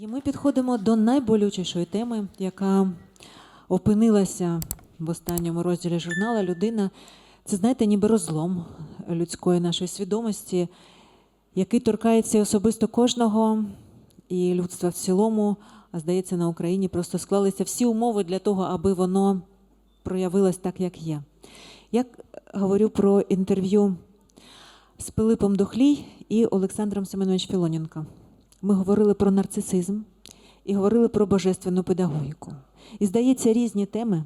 І ми підходимо до найболючішої теми, яка опинилася в останньому розділі журнала Людина. Це, знаєте, ніби розлом людської нашої свідомості, який торкається особисто кожного і людства в цілому. А здається, на Україні просто склалися всі умови для того, аби воно проявилось так, як є. Я говорю про інтерв'ю з Пилипом Дохлій і Олександром Семенович Філоненко. Ми говорили про нарцисизм і говорили про божественну педагогіку. І здається, різні теми,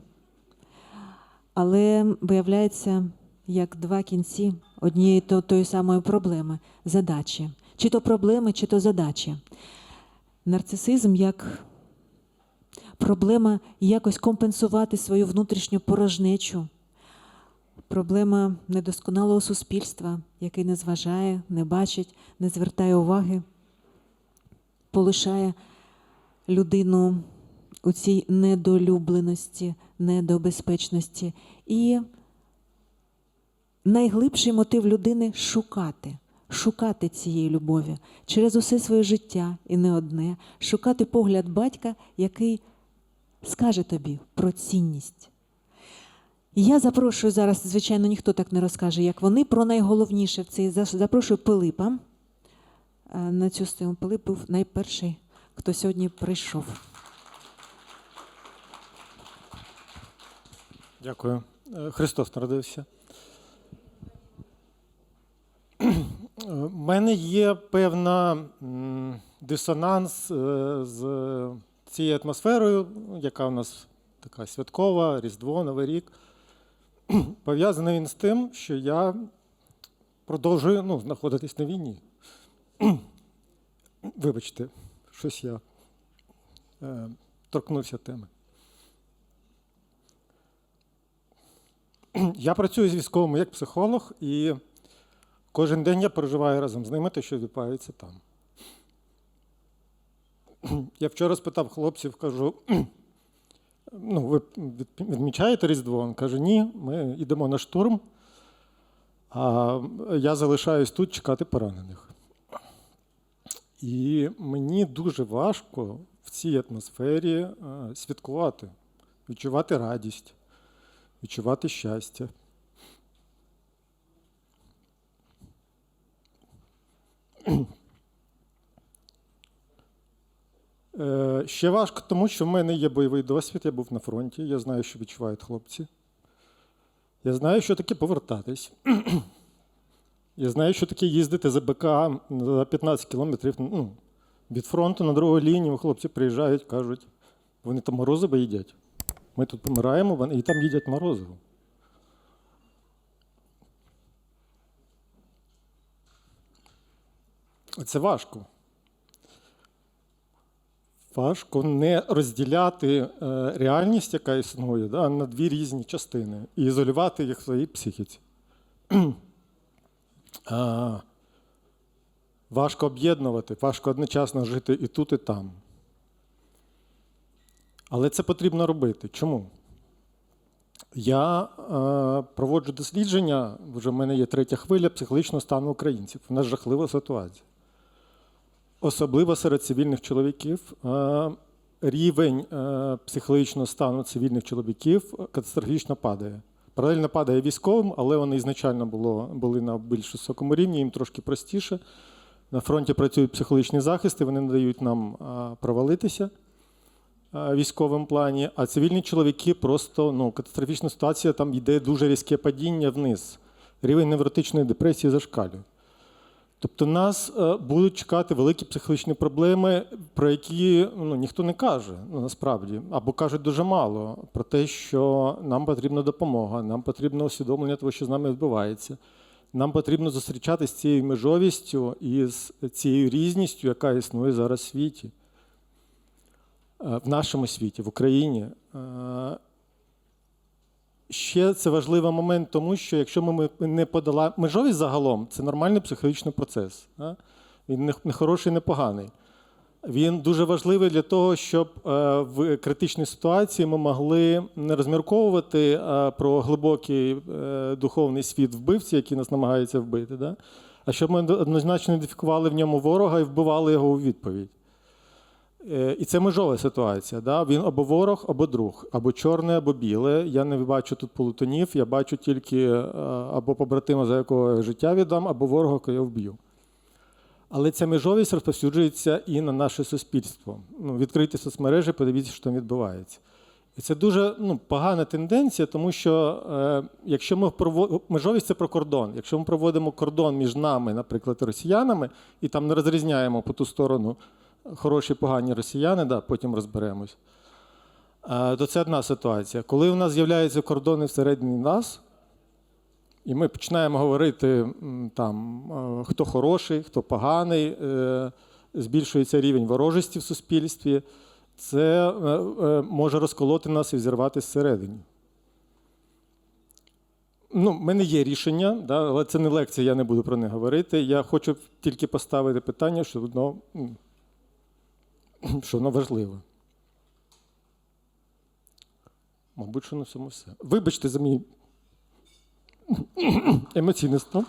але виявляється, як два кінці однієї то, тої самої проблеми, задачі. Чи то проблеми, чи то задачі. Нарцисизм як проблема якось компенсувати свою внутрішню порожнечу. Проблема недосконалого суспільства, який не зважає, не бачить, не звертає уваги, полишає людину у цій недолюбленості, недобезпечності. І найглибший мотив людини шукати, шукати цієї любові через усе своє життя і не одне, шукати погляд батька, який скаже тобі про цінність. Я запрошую зараз, звичайно, ніхто так не розкаже, як вони, про найголовніше в цей запрошую Пилипа. Е, На цю стему Пилип був найперший, хто сьогодні прийшов. Дякую. Е, Христос народився. У мене є певна дисонанс е, з цією атмосферою, яка у нас така святкова, Різдво, Новий рік. Пов'язаний він з тим, що я продовжую ну, знаходитись на війні. Вибачте, щось я е, торкнувся теми. Я працюю з військовими як психолог, і кожен день я переживаю разом з ними те, що відбувається там. Я вчора спитав хлопців, кажу: ну, ви відмічаєте Різдво? Він каже, ні, ми йдемо на штурм, а я залишаюсь тут чекати поранених. І мені дуже важко в цій атмосфері е, святкувати, відчувати радість відчувати щастя. Е, Ще важко, тому що в мене є бойовий досвід, я був на фронті, я знаю, що відчувають хлопці. Я знаю, що таке повертатись. Я знаю, що таке їздити за БК за 15 кілометрів ну, від фронту на другу лінію. Хлопці приїжджають, кажуть, вони там морозиво їдять. Ми тут помираємо, вони і там їдять морозиво. Це важко. Важко не розділяти е, реальність, яка існує, да, на дві різні частини, і ізолювати їх в своїй психіці. Важко об'єднувати, важко одночасно жити і тут, і там. Але це потрібно робити. Чому? Я е, проводжу дослідження, вже в мене є третя хвиля психологічного стану українців. У нас жахлива ситуація. Особливо серед цивільних чоловіків. Е, рівень е, психологічного стану цивільних чоловіків катастрофічно падає. Паралельно падає військовим, але вони ізначально було, були на більш високому рівні, їм трошки простіше. На фронті працюють психологічні захисти, вони не дають нам провалитися е, військовому плані, а цивільні чоловіки просто ну, катастрофічна ситуація, там йде дуже різке падіння вниз. Рівень невротичної депресії зашкалює. Тобто нас е, будуть чекати великі психологічні проблеми, про які ну, ніхто не каже ну, насправді, або кажуть дуже мало про те, що нам потрібна допомога, нам потрібно усвідомлення того, що з нами відбувається. Нам потрібно зустрічатися з цією межовістю і з цією різністю, яка існує зараз в світі е, в нашому світі, в Україні. Ще це важливий момент, тому що якщо ми не подолаємо межовість загалом, це нормальний психологічний процес. Він не хороший, не поганий. Він дуже важливий для того, щоб е, в критичній ситуації ми могли не розмірковувати е, про глибокий е, духовний світ вбивці, який нас намагаються вбити, да? а щоб ми однозначно ідентифікували в ньому ворога і вбивали його у відповідь. Е, І це межова ситуація. Да? Він або ворог, або друг, або чорне, або біле. Я не бачу тут полутонів, я бачу тільки е, або побратима, за якого життя віддам, або ворога, якого я вб'ю. Але ця межовість розповсюджується і на наше суспільство. Ну, відкрийте соцмережі, подивіться, що там відбувається. І це дуже ну, погана тенденція, тому що е, якщо ми проводимо межовість це про кордон. Якщо ми проводимо кордон між нами, наприклад, росіянами, і там не розрізняємо по ту сторону хороші, погані росіяни, да, потім розберемось. Е, то це одна ситуація. Коли у нас з'являються кордони всередині нас, і ми починаємо говорити там, е, хто хороший, хто поганий, е, збільшується рівень ворожості в суспільстві, це може розколоти нас і взірвати зсередині. Ну, в мене є рішення, да, але це не лекція, я не буду про них говорити. Я хочу тільки поставити питання, що м, що воно важливе. Мабуть, що на цьому все. Вибачте за мій емоційний стан.